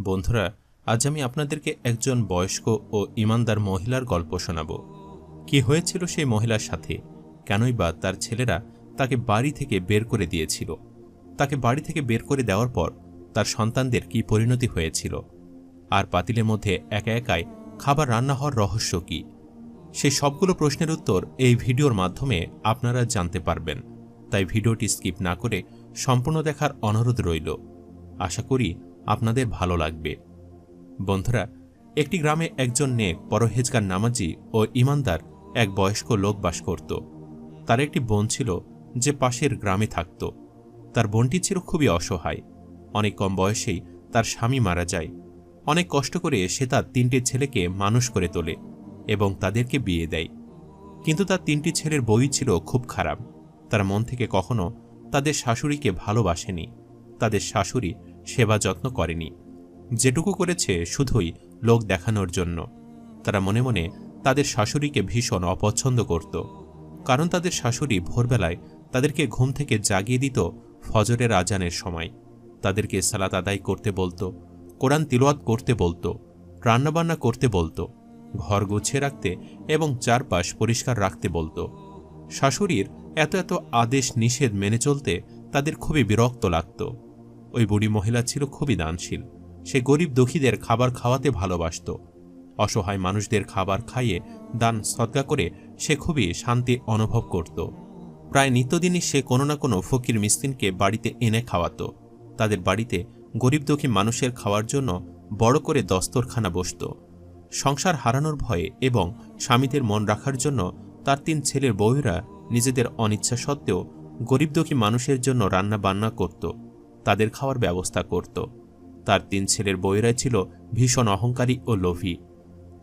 বন্ধুরা, আজ আমি আপনাদেরকে একজন বয়স্ক ও ইমানদার মহিলার গল্প শোনাব। কি হয়েছিল সেই মহিলার সাথে? কেনই বা তার ছেলেরা তাকে বাড়ি থেকে বের করে দিয়েছিল? তাকে বাড়ি থেকে বের করে দেওয়ার পর তার সন্তানদের কি পরিণতি হয়েছিল? আর পাতিলের মধ্যে একা একাই খাবার রান্না হওয়ার রহস্য কি? সেই সবগুলো প্রশ্নের উত্তর এই ভিডিওর মাধ্যমে আপনারা জানতে পারবেন। তাই ভিডিওটি স্কিপ না করে সম্পূর্ণ দেখার অনুরোধ রইল। আশা করি আপনাদের ভালো লাগবে। বন্ধুরা, একটি গ্রামে একজন নেক পরহেজগার নামাজি ও ইমানদার এক বয়স্ক লোক বাস করত। তার একটি বোন ছিল যে পাশের গ্রামে থাকত। তার বোনটি ছিল খুবই অসহায়। অনেক কম বয়সেই তার স্বামী মারা যায়। অনেক কষ্ট করে সে তার তিনটি ছেলেকে মানুষ করে তোলে এবং তাদেরকে বিয়ে দেয়। কিন্তু তার তিনটি ছেলের বই ছিল খুব খারাপ। তার মন থেকে কখনো তাদের শাশুড়িকে ভালোবাসেনি। তাদের শাশুড়ি সেবা যত্ন করেনি। যেটুকু করেছে শুধুই লোক দেখানোর জন্য। তারা মনে মনে তাদের শাশুড়িকে ভীষণ অপছন্দ করত। কারণ তাদের শাশুড়ি ভোরবেলায় তাদেরকে ঘুম থেকে জাগিয়ে দিত ফজরের আজানের সময়। তাদেরকে সালাত আদায় করতে বলতো, কোরআন তিলওয়াত করতে বলতো, রান্নাবান্না করতে বলতো, ঘর গুছিয়ে রাখতে এবং চারপাশ পরিষ্কার রাখতে বলতো। শাশুড়ির এত এত আদেশ নিষেধ মেনে চলতে তাদের খুবই বিরক্ত লাগত। ওই বুড়ি মহিলা ছিল খুবই দানশীল। সে গরিব দুঃখীদের খাবার খাওয়াতে ভালোবাসত। অসহায় মানুষদের খাবার খাইয়ে দান সদ্গা করে সে খুবই শান্তি অনুভব করত। প্রায় নিত্যদিনই সে কোনো না কোনো ফকির মিসকিনকে বাড়িতে এনে খাওয়াতো। তাদের বাড়িতে গরিব দুঃখী মানুষের খাওয়ার জন্য বড় করে দস্তরখানা বসত। সংসার হারানোর ভয়ে এবং স্বামীদের মন রাখার জন্য তার তিন ছেলের বউয়েরা নিজেদের অনিচ্ছা সত্ত্বেও গরিব দুঃখী মানুষের জন্য রান্না বান্না করত। তাদের খাওয়ার ব্যবস্থা করত। তার তিন ছেলের বউয়েরাই ছিল ভীষণ অহংকারী ও লোভী।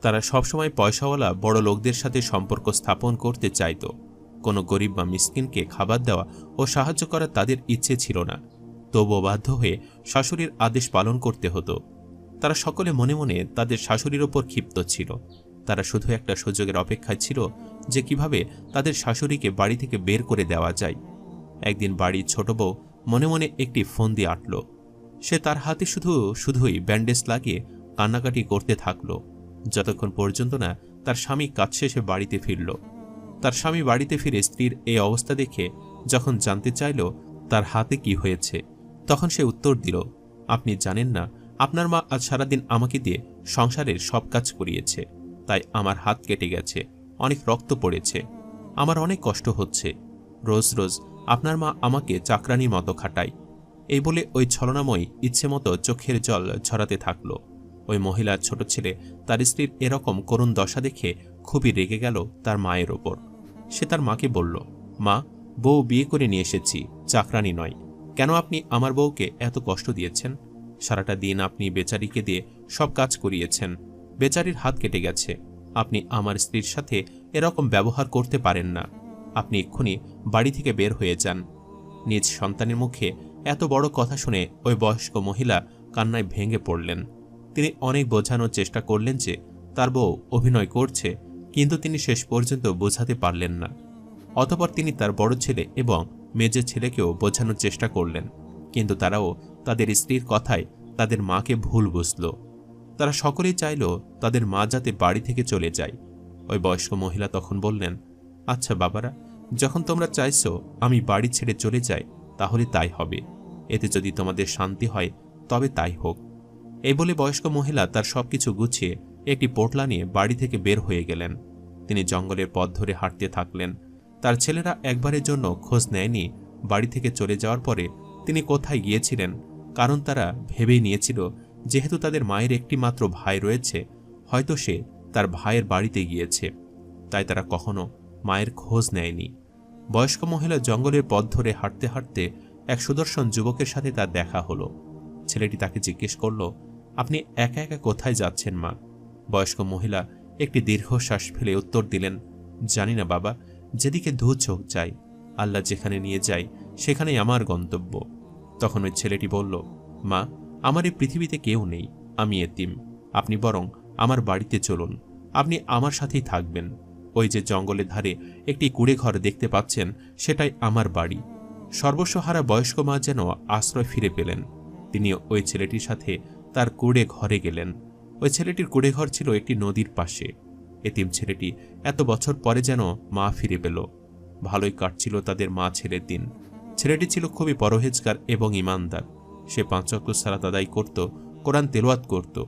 তারা সবসময় পয়সাওয়ালা বড় লোকদের সাথে সম্পর্ক স্থাপন করতে চাইত। কোনো গরিব বা মিসকিনকে খাবার দেওয়া ও সাহায্য করা তাদের ইচ্ছে ছিল না। তবুও বাধ্য হয়ে শাশুড়ির আদেশ পালন করতে হতো। তারা সকলে মনে মনে তাদের শাশুড়ির ওপর ক্ষিপ্ত ছিল। তারা শুধু একটা সুযোগের অপেক্ষায় ছিল যে কীভাবে তাদের শাশুড়িকে বাড়ি থেকে বের করে দেওয়া যায়। একদিন বাড়ির ছোট বউ মনে মনে একটি ফোন দিয়ে আটল। সে তার হাতে শুধু, শুধুই ব্যান্ডেজ লাগিয়ে কান্নাকাটি করতে থাকল। যতক্ষণ পর্যন্ত না তার স্বামী কাজ শেষে বাড়িতে ফিরল। তার স্বামী বাড়িতে ফিরে স্ত্রীর এই অবস্থা দেখে যখন জানতে চাইল তার হাতে কি হয়েছে, তখন সে উত্তর দিল, আপনি জানেন না, আপনার মা আজ সারাদিন আমাকে দিয়ে সংসারের সব কাজ করিয়েছে। তাই আমার হাত কেটে গেছে, অনেক রক্ত পড়েছে, আমার অনেক কষ্ট হচ্ছে। রোজ রোজ আপনার মা আমাকে চাকরানির মতো খাটায়। এই বলে ওই ছলনাময় ইচ্ছে মতো চোখের জল ঝরাতে থাকল। ওই মহিলার ছোট ছেলে, তার স্ত্রীর এরকম করুণ দশা দেখে খুবই রেগে গেল তার মায়ের ওপর। সে তার মাকে বলল, মা, বউ বিয়ে করে নিয়ে এসেছি, চাকরানি নয়। কেন আপনি আমার বউকে এত কষ্ট দিয়েছেন? সারাটা দিন আপনি বেচারিকে দিয়ে সব কাজ করিয়েছেন। বেচারির হাত কেটে গেছে। আপনি আমার স্ত্রীর সাথে এরকম ব্যবহার করতে পারেন না। আপনি এক্ষুনি বাড়ি থেকে বের হয়ে যান। নিজ সন্তানের মুখে এত বড় কথা শুনে ওই বয়স্ক মহিলা কান্নায় ভেঙে পড়লেন। তিনি অনেক বোঝানোর চেষ্টা করলেন যে তার বউ অভিনয় করছে, কিন্তু তিনি শেষ পর্যন্ত বোঝাতে পারলেন না। অতপর তিনি তার বড় ছেলে এবং মেজের ছেলেকেও বোঝানোর চেষ্টা করলেন, কিন্তু তারাও তাদের স্ত্রীর কথায় তাদের মাকে ভুল বুঝল। তারা সকলেই চাইল তাদের মা যাতে বাড়ি থেকে চলে যায়। ওই বয়স্ক মহিলা তখন বললেন আচ্ছা বাবারা যখন তোমরা চাইছো আমি বাড়ি ছেড়ে চলে যাই, তাহলে তাই হবে। এতে যদি তোমাদের শান্তি হয়, তবে তাই হোক। এই বলে বয়স্ক মহিলা তার সবকিছু গুছিয়ে একটি পোটলা নিয়ে বাড়ি থেকে বের হয়ে গেলেন। তিনি জঙ্গলের পথ ধরে হাঁটতে থাকলেন। তার ছেলেরা একবারের জন্য খোঁজ নেয়নি। বাড়ি থেকে চলে যাওয়ার পরে তিনি কোথায় গিয়েছিলেন, কারণ তারা ভেবেই নিয়েছিল, যেহেতু তাদের মায়ের একটি মাত্র ভাই রয়েছে, হয়তো সে তার ভাইয়ের বাড়িতে গিয়েছে। তাই তারা কখনো মায়ের খোঁজ নেয়নি। বয়স্ক মহিলা জঙ্গলের পথ ধরে হাঁটতে হাঁটতে এক সুদর্শন যুবকের সাথে তার দেখা হলো। ছেলেটি তাকে জিজ্ঞেস করল, আপনি একা একা কোথায় যাচ্ছেন, মা? বয়স্ক মহিলা একটি দীর্ঘশ্বাস ফেলে উত্তর দিলেন, জানি না, বাবা, যেদিকে দু চোখ যায়, আল্লাহ যেখানে নিয়ে যায়, সেখানেই আমার গন্তব্য। তখন ওই ছেলেটি বলল, মা, আমার এই পৃথিবীতে কেউ নেই, আমি এতিম। আপনি বরং আমার বাড়িতে চলুন, আপনি আমার সাথেই থাকবেন। ওই যে জঙ্গলের ধারে একটি কুড়ে ঘর দেখতে পাচ্ছেন, সেটাই আমার বাড়ি। সর্বস্বহারা বয়স্ক মা যেন আশ্রয় ফিরে পেলেন। তিনি ওই ছেলেটির সাথে তার কুড়ে ঘরে গেলেন। ওই ছেলেটির কুড়ে ঘর ছিল একটি নদীর পাশে। এতিম ছেলেটি এত বছর পরে যেন মা ফিরে পেল। ভালোই কাটছিল তাদের মা ছেলের দিন। ছেলেটি ছিল খুবই পরহেজগার এবং ইমানদার। সে পাঁচ সারা আদায় করত, কোরআন তেলোয়াত করত।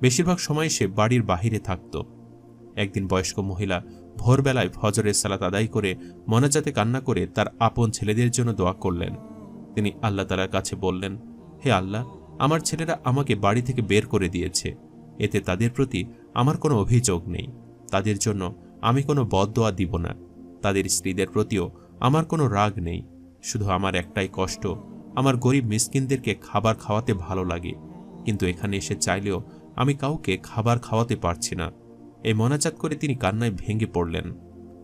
বেশিরভাগ সময় সে বাড়ির বাহিরে থাকত। একদিন বয়স্ক মহিলা ভোরবেলায় ফজরের সালাত আদায় করে মনাজাতে কান্না করে তার আপন ছেলেদের জন্য দোয়া করলেন। তিনি আল্লাহ তালার কাছে বললেন, হে আল্লাহ, আমার ছেলেরা আমাকে বাড়ি থেকে বের করে দিয়েছে। এতে তাদের প্রতি আমার কোনো অভিযোগ নেই। তাদের জন্য আমি কোনো বদদোয়া দিব না। তাদের স্ত্রীদের প্রতিও আমার কোনো রাগ নেই। শুধু আমার একটাই কষ্ট, আমার গরিব মিসকিনদেরকে খাবার খাওয়াতে ভালো লাগে। কিন্তু এখানে এসে চাইলেও আমি কাউকে খাবার খাওয়াতে পারছি না। এই মনাজাত করে তিনি কান্নায় ভেঙে পড়লেন।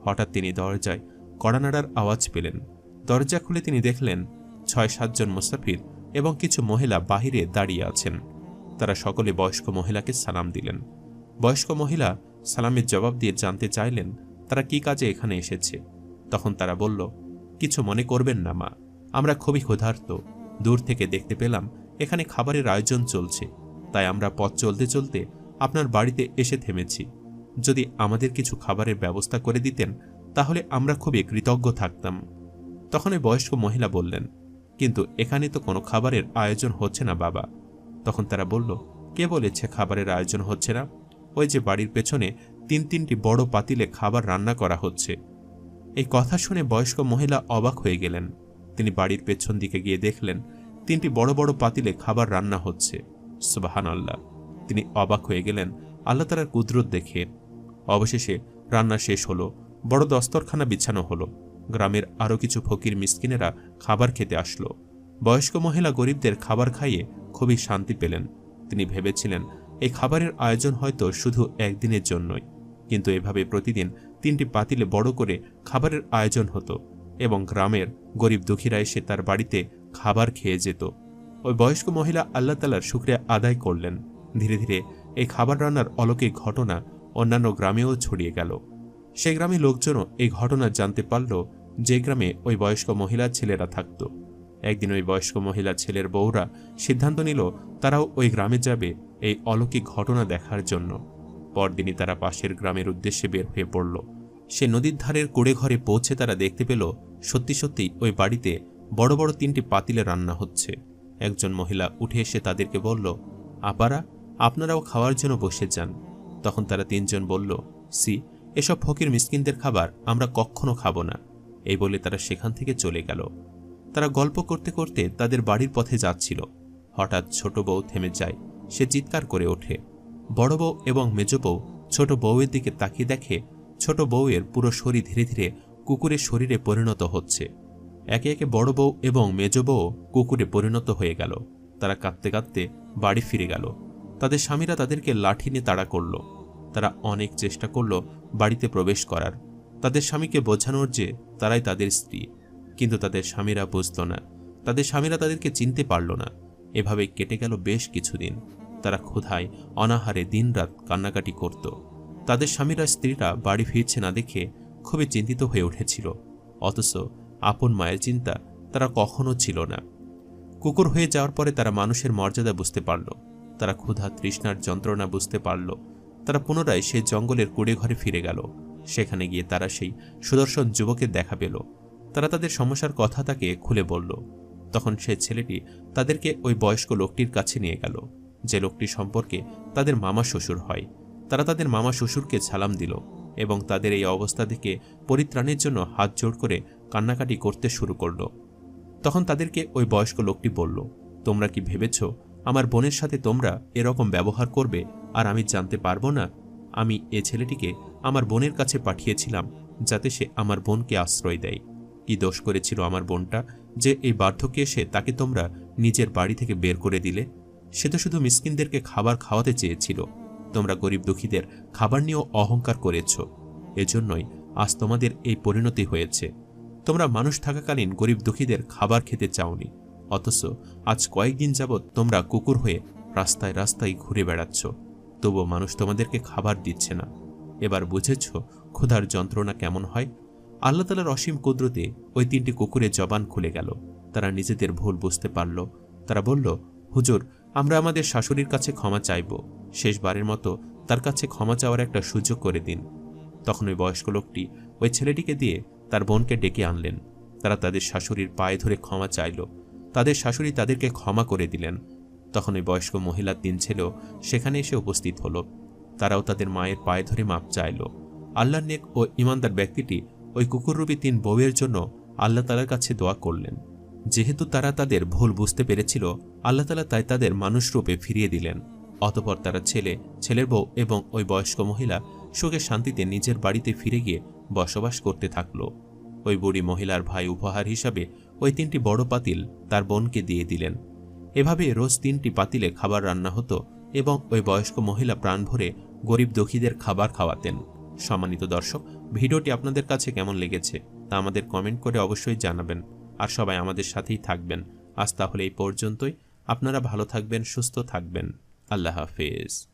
হঠাৎ তিনি দরজায় কড়ানাড়ার আওয়াজ পেলেন। দরজা খুলে তিনি দেখলেন ছয় সাতজন মুসাফির এবং কিছু মহিলা বাহিরে দাঁড়িয়ে আছেন। তারা সকলে বয়স্ক মহিলাকে সালাম দিলেন। বয়স্ক মহিলা সালামের জবাব দিয়ে জানতে চাইলেন, তারা কি কাজে এখানে এসেছে? তখন তারা বলল, কিছু মনে করবেন না, মা। আমরা খুবই ক্ষুধার্ত। দূর থেকে দেখতে পেলাম এখানে খাবারের আয়োজন চলছে। তাই আমরা পথ চলতে চলতে আপনার বাড়িতে এসে থেমেছি। যদি আমাদের কিছু খাবারের ব্যবস্থা করে দিতেন, তাহলে আমরা খুবই কৃতজ্ঞ থাকতাম। তখন ওই বয়স্ক মহিলা বললেন, কিন্তু এখানে তো কোনো খাবারের আয়োজন হচ্ছে না, বাবা। তখন তারা বলল, কে বলেছে খাবারের আয়োজন হচ্ছে না? ওই যে বাড়ির পেছনে তিন তিনটি বড় পাতিলে খাবার রান্না করা হচ্ছে। এই কথা শুনে বয়স্ক মহিলা অবাক হয়ে গেলেন। তিনি বাড়ির পেছন দিকে গিয়ে দেখলেন, তিনটি বড় বড় পাতিলে খাবার রান্না হচ্ছে। সুবাহান আল্লাহ তিনি অবাক হয়ে গেলেন, আল্লাহ তালার কুদরত দেখে। অবশেষে রান্না শেষ হলো, বড় দস্তরখানা বিছানো হলো। গ্রামের আরও কিছু ফকির মিসকিনেরা খাবার খেতে আসলো। বয়স্ক মহিলা গরিবদের খাবার খাইয়ে খুবই শান্তি পেলেন। তিনি ভেবেছিলেন এই খাবারের আয়োজন হয়তো শুধু একদিনের জন্যই। কিন্তু এভাবে প্রতিদিন তিনটি পাতিলে বড় করে খাবারের আয়োজন হতো এবং গ্রামের গরিব দুঃখীরা এসে তার বাড়িতে খাবার খেয়ে যেত। ওই বয়স্ক মহিলা আল্লাহ তালার শুক্রিয়া আদায় করলেন। ধীরে ধীরে এই খাবার রান্নার অলৌকিক ঘটনা অন্যান্য গ্রামেও ছড়িয়ে গেল। সেই গ্রামে লোকজনও এই ঘটনা জানতে পারল যে গ্রামে ওই বয়স্ক মহিলার ছেলেরা থাকত। একদিন ওই বয়স্ক মহিলা ছেলের বউরা সিদ্ধান্ত নিল তারাও ওই গ্রামে যাবে এই অলৌকিক ঘটনা দেখার জন্য। পরদিনই তারা পাশের গ্রামের উদ্দেশ্যে বের হয়ে পড়ল। সে নদীর ধারের কুড়ে ঘরে পৌঁছে তারা দেখতে পেল, সত্যি সত্যি ওই বাড়িতে বড় বড় তিনটি পাতিলে রান্না হচ্ছে। একজন মহিলা উঠে এসে তাদেরকে বলল, আপারা, আপনারাও খাওয়ার জন্য বসে যান। তখন তারা তিনজন বলল, সি, এসব ফকির মিসকিনদের খাবার আমরা কখনো খাব না। এই বলে তারা সেখান থেকে চলে গেল। তারা গল্প করতে করতে তাদের বাড়ির পথে যাচ্ছিল। হঠাৎ ছোট বউ থেমে যায়। সে চিৎকার করে ওঠে। বড় বউ এবং মেজ বউ ছোট বউয়ের দিকে তাকিয়ে দেখে ছোট বউয়ের পুরো শরীর ধীরে ধীরে কুকুরের শরীরে পরিণত হচ্ছে। একে একে বড় বউ এবং মেজ বউ কুকুরে পরিণত হয়ে গেল। তারা কাঁদতে কাঁদতে বাড়ি ফিরে গেল। তাদের স্বামীরা তাদেরকে লাঠি নিয়ে তাড়া করল। তারা অনেক চেষ্টা করল বাড়িতে প্রবেশ করার। তাদের স্বামীকে বোঝানোর যে তারাই তাদের স্ত্রী। কিন্তু তাদের স্বামীরা বুঝল না। তাদের স্বামীরা তাদেরকে চিনতে পারল না। এভাবে কেটে গেল বেশ কিছুদিন। তারা ক্ষুধায়, অনাহারে দিনরাত কান্নাকাটি করত। তাদের স্বামীরা স্ত্রীরা বাড়ি ফিরছে না দেখে খুবই চিন্তিত হয়ে উঠেছিল। অথচ আপন মায়ের চিন্তা তারা কখনো ছিল না। কুকুর হয়ে যাওয়ার পরে তারা মানুষের মর্যাদা বুঝতে পারল। তারা ক্ষুধা, তৃষ্ণার যন্ত্রণা বুঝতে পারল। তারা পুনরায় সেই জঙ্গলের কুড়ে ঘরে ফিরে গেল। সেখানে গিয়ে তারা সেই সুদর্শন যুবকের দেখা পেল। তারা তাদের সমস্যার কথা তাকে খুলে বলল। তখন সে ছেলেটি তাদেরকে ওই বয়স্ক লোকটির কাছে নিয়ে গেল। যে লোকটি সম্পর্কে তাদের মামা শ্বশুর হয়, তারা তাদের মামা শ্বশুরকে সালাম দিল এবং তাদের এই অবস্থা থেকে পরিত্রাণের জন্য হাত জোড় করে কান্নাকাটি করতে শুরু করল। তখন তাদেরকে ওই বয়স্ক লোকটি বলল, তোমরা কি ভেবেছ আমার বোনের সাথে তোমরা এরকম ব্যবহার করবে আর আমি জানতে পারব না। আমি এ ছেলেটিকে আমার বোনের কাছে পাঠিয়েছিলাম যাতে সে আমার বোনকে আশ্রয় দেয়। কি দোষ করেছিল আমার বোনটা যে এই বার্ধক্যে এসে তাকে তোমরা নিজের বাড়ি থেকে বের করে দিলে? সে তো শুধু মিসকিনদেরকে খাবার খাওয়াতে চেয়েছিল। তোমরা গরিব দুঃখীদের খাবার নিয়েও অহংকার করেছ। এজন্যই আজ তোমাদের এই পরিণতি হয়েছে। তোমরা মানুষ থাকাকালীন গরিব দুঃখীদের খাবার খেতে চাওনি। অথচ আজ কয়েকদিন যাবৎ তোমরা কুকুর হয়ে রাস্তায় রাস্তায় ঘুরে বেড়াচ্ছ। তবুও মানুষ তোমাদেরকে খাবার দিচ্ছে না। এবার বুঝেছ ক্ষুধার যন্ত্রণা কেমন হয়? আল্লাহ তালার অসীম কুদরতে ওই তিনটি কুকুরের জবান খুলে গেল। তারা নিজেদের ভুল বুঝতে পারল। তারা বলল, হুজুর, আমরা আমাদের শাশুড়ির কাছে ক্ষমা চাইব। শেষবারের মতো তার কাছে ক্ষমা চাওয়ার একটা সুযোগ করে দিন। তখন ওই বয়স্ক লোকটি ওই ছেলেটিকে দিয়ে তার বোনকে ডেকে আনলেন। তারা তাদের শাশুড়ির পায়ে ধরে ক্ষমা চাইল। তাদের শাশুড়ি তাদেরকে ক্ষমা করে দিলেন। তখন ওই বয়স্ক মহিলার তিন ছেলেও সেখানে এসে উপস্থিত হলো। তারাও তাদের মায়ের পায়ে ধরে মাপ চাইল। আল্লাহ নেক ও ইমানদার ব্যক্তিটি ওই কুকুররূপী তিন বউয়ের জন্য আল্লাহ তালার কাছে দোয়া করলেন। যেহেতু তারা তাদের ভুল বুঝতে পেরেছিল, আল্লাহ তালা তাই তাদের মানুষরূপে ফিরিয়ে দিলেন। অতপর তারা ছেলে, ছেলের বউ এবং ওই বয়স্ক মহিলা সুখে শান্তিতে নিজের বাড়িতে ফিরে গিয়ে বসবাস করতে থাকল। ওই বুড়ি মহিলার ভাই উপহার হিসাবে ওই তিনটি বড় পাতিল তার বোনকে দিয়ে দিলেন। এভাবে রোজ তিনটি পাতিলে খাবার রান্না হতো এবং ওই বয়স্ক মহিলা প্রাণ ভরে গরিব দুঃখীদের খাবার খাওয়াতেন। সম্মানিত দর্শক, ভিডিওটি আপনাদের কাছে কেমন লেগেছে তা আমাদের কমেন্ট করে অবশ্যই জানাবেন আর সবাই আমাদের সাথেই থাকবেন। আজ তাহলে এই পর্যন্তই। আপনারা ভালো থাকবেন, সুস্থ থাকবেন। আল্লাহ হাফেজ।